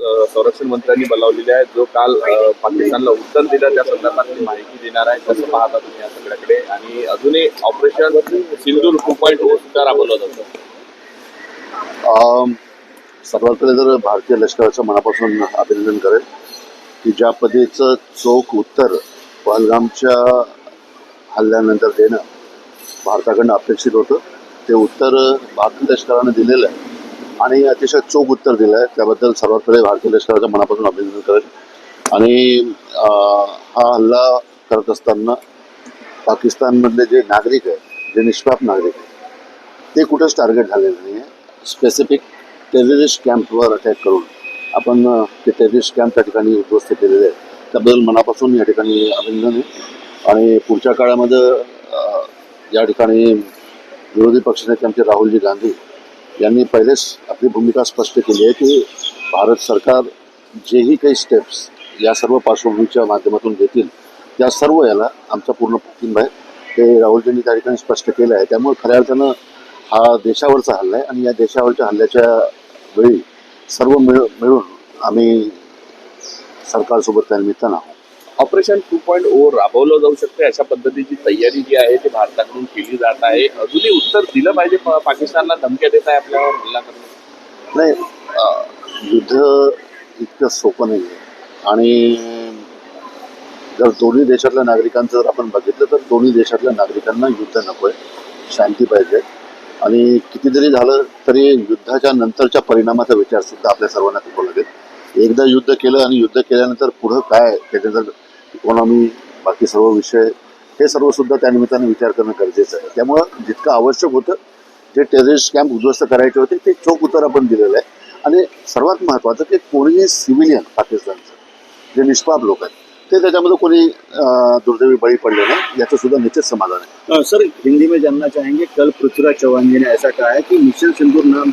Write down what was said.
संरक्षण मंत्र्यांनी बोलावलेले आहे. जो काल पाकिस्तानला उत्तर दिलं त्या संदर्भातली माहिती देणार आहे. कसं पाहता तुम्ही या सगळ्याकडे. आणि अजूनही operation Sindoor two point O सुद्धा राबवलं जातं. सर्वात पहिले तर भारतीय लष्कराचं मनापासून अभिनंदन करेल की ज्या पद्धतीचं चोख उत्तर पहलगामच्या हल्ल्यानंतर देणं भारताकडनं अपेक्षित होतं ते उत्तर भारतीय लष्करानं दिलेलं आहे. आणि अतिशय चोख उत्तर दिलं आहे त्याबद्दल सर्वांकडे भारतीय लष्कराचं मनापासून अभिनंदन करेल आणि हा हल्ला करत असताना पाकिस्तानमधले जे नागरिक आहेत जे निष्पाप नागरिक आहेत ते कुठंच टार्गेट झालेलं नाही आहे स्पेसिफिक टेररिस्ट कॅम्पवर अटॅक करून आपण ते टेररिस्ट कॅम्प त्या ठिकाणी उद्ध्वस्त केलेले आहेत. त्याबद्दल मनापासून या ठिकाणी अभिनंदन आहे. आणि पुढच्या काळामध्ये या ठिकाणी विरोधी पक्षनेते आमचे राहुलजी गांधी यांनी पहिलेच आपली भूमिका स्पष्ट केली आहे की भारत सरकार जेही काही स्टेप्स या सर्व पार्श्वभूमीच्या माध्यमातून घेतील त्या सर्व याला आमचा पूर्ण पाठिंबा आहे. ते राहुलजींनी त्या ठिकाणी स्पष्ट केलं आहे. त्यामुळे खऱ्या अर्थानं हा देशावरचा हल्ला आहे आणि या देशावरच्या हल्ल्याच्या वेळी सर्व मिळ मिळून आम्ही सरकारसोबत त्या निमित्तानं आहोत. ऑपरेशन टू पॉईंट ओ राबवलं जाऊ शकते अशा पद्धतीची तयारी जी आहे ती भारताकडून केली जात आहे. अजूनही उत्तर दिलं पाहिजे पाकिस्तानला धमक्या देत आहे आपल्यावर हल्ला नाही युद्ध इतकं सोपं नाही आहे आणि जर दोन्ही देशातल्या नागरिकांचं जर आपण बघितलं तर दोन्ही देशातल्या नागरिकांना युद्ध नको आहे शांती पाहिजे. आणि किती जरी झालं तरी युद्धाच्या नंतरच्या परिणामाचा विचारसुद्धा आपल्या सर्वांना करावा लागेल. एकदा युद्ध केलं आणि युद्ध केल्यानंतर पुढं काय त्याच्या जर इकॉनॉमी बाकी सर्व विषय हे सर्व सुद्धा त्यानिमित्ताने विचार करणं गरजेचं आहे. त्यामुळं जितकं आवश्यक होतं जे टेररिस्ट कॅम्प उद्ध्वस्त करायचे होते ते चोख उत्तर आपण दिलेलं आहे. आणि सर्वात महत्त्वाचं की कोणीही सिव्हिलियन पाकिस्तानचं जे निष्पाप लोक आहेत ते त्याच्यामध्ये कोणी दुर्दैवी बळी पडले नाही याचं सुद्धा निश्चित समाधान आहे. सर हिंदी में जानना चाहेंगे कल पृथ्वीराज चौहान जी ने ऐसा कहा है कि मिशन सिंदूर नाम